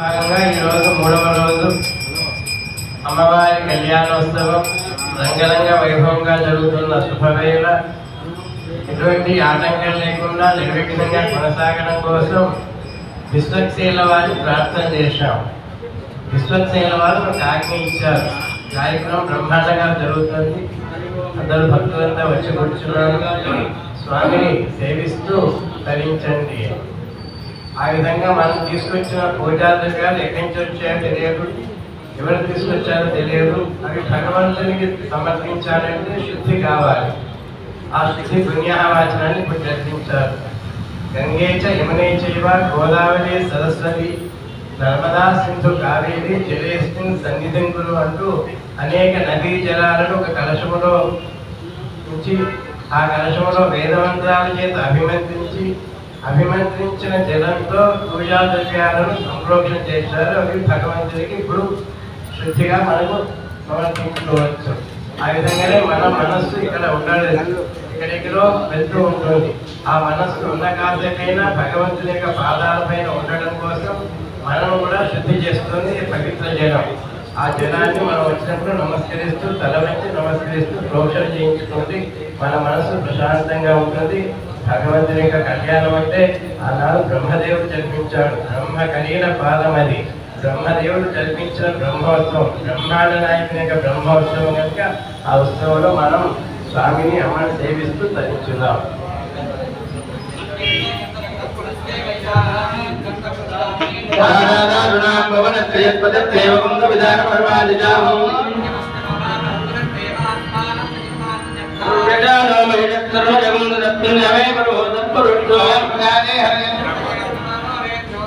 భాగంగా ఈరోజు మూడవ రోజు అమ్మవారి కళ్యాణోత్సవం రంగరంగ వైభవంగా జరుగుతున్న శుభవేళ. ఎటువంటి ఆటంకం లేకుండా నిర్విఘ్నంగా కొనసాగడం కోసం విశ్వక్సేన వారి ప్రార్థన చేశాం విశ్వక్సేన వారు ఒక ఆజ్ఞ ఇచ్చారు. కార్యక్రమం బ్రహ్మాండంగా జరుగుతుంది. అందరూ భక్తులంతా వచ్చి కూర్చున్నారు. స్వామిని సేవిస్తూ తరించండి. ఆ విధంగా మనం తీసుకొచ్చిన పూజా ద్రవ్యాలు ఎక్కడి నుంచి వచ్చాయో తెలియదు. ఎవరు తీసుకొచ్చారో తెలియదు. అవి భగవంతునికి సమర్పించాలంటే శుద్ధి కావాలి. ఆ శుద్ధి పుణ్యావాచనాన్ని ఇప్పుడు చర్చించారు గంగేచ చ యమునే చైవ గోదావరి సరస్వతి నర్మదా సింధు కావేరి జలేస్మిన్ సన్నిధింకులు అంటూ అనేక నదీ జలాలను ఒక కలశములో ఉంచి ఆ కలశములో వేదమంత్రాల చేత అభిమంత్రించి అభిమంత్రించిన జలంతో పూజా ద్రవ్యాలను సంరక్షణ చేశారు. అవి భగవంతుడికి ఇప్పుడు శుద్ధిగా మనకు సమర్పించుకోవచ్చు. ఆ విధంగానే మన మనస్సు ఇక్కడ ఉండలేదు ఎక్కడెక్కడో వెళ్తూ ఉంటుంది. ఆ మనస్సు ఉన్న కాసేపైనా భగవంతుని యొక్క పాదాలపైన ఉండడం కోసం మనం కూడా శుద్ధి చేస్తుంది పవిత్ర జలం ఆ జలాన్ని మనం వచ్చినప్పుడు నమస్కరిస్తూ తల వచ్చి నమస్కరిస్తూ ప్రోక్షణ చేయించుకుంది మన మనసు ప్రశాంతంగా ఉంటుంది. భగవంతుని యొక్క కళ్యాణం అంటే ఆనాడు బ్రహ్మదేవుడు జన్మించాడు. బ్రహ్మ కలిగిన పాదం అది. బ్రహ్మదేవుడు జన్మించిన బ్రహ్మోత్సవం బ్రహ్మాండ నాయకుని యొక్క బ్రహ్మోత్సవం కనుక ఆ ఉత్సవంలో మనం స్వామిని అమ్మని సేవిస్తూ తరించుదాం. దారుణాం భవనత్రయత్పదత్రేవ కుంభవిధానపర్వాదిజాహం యజానో